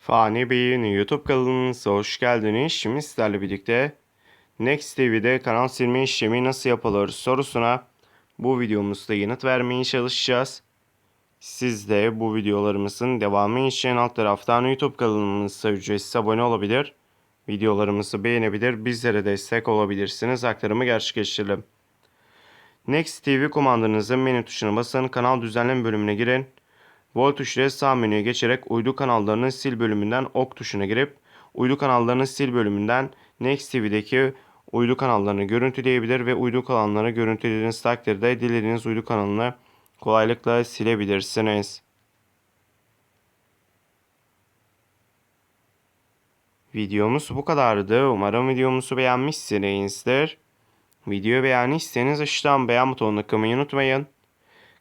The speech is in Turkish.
Fani Bey'in YouTube kanalınıza hoş geldiniz. Şimdi sizlerle birlikte Next TV'de kanal silme işlemi nasıl yapılır sorusuna bu videomuzda yanıt vermeye çalışacağız. Siz de bu videolarımızın devamı için alt taraftan YouTube kanalımıza ücretsiz abone olabilir. Videolarımızı beğenebilir, bizlere destek olabilirsiniz. Aktarımı gerçekleştirelim. Next TV kumandanızın menü tuşuna basın, kanal düzenleme bölümüne girin. Vol tuşuyla sağ menüye geçerek uydu kanallarını sil bölümünden ok tuşuna girip uydu kanallarını sil bölümünden Next TV'deki uydu kanallarını görüntüleyebilir ve uydu kanallarını görüntülediğiniz takdirde dilediğiniz uydu kanalını kolaylıkla silebilirsiniz. Videomuz bu kadardı. Umarım videomuzu beğenmişsinizdir. Videoyu beğendiyseniz aşağıdan beğen butonuna kılmayı unutmayın.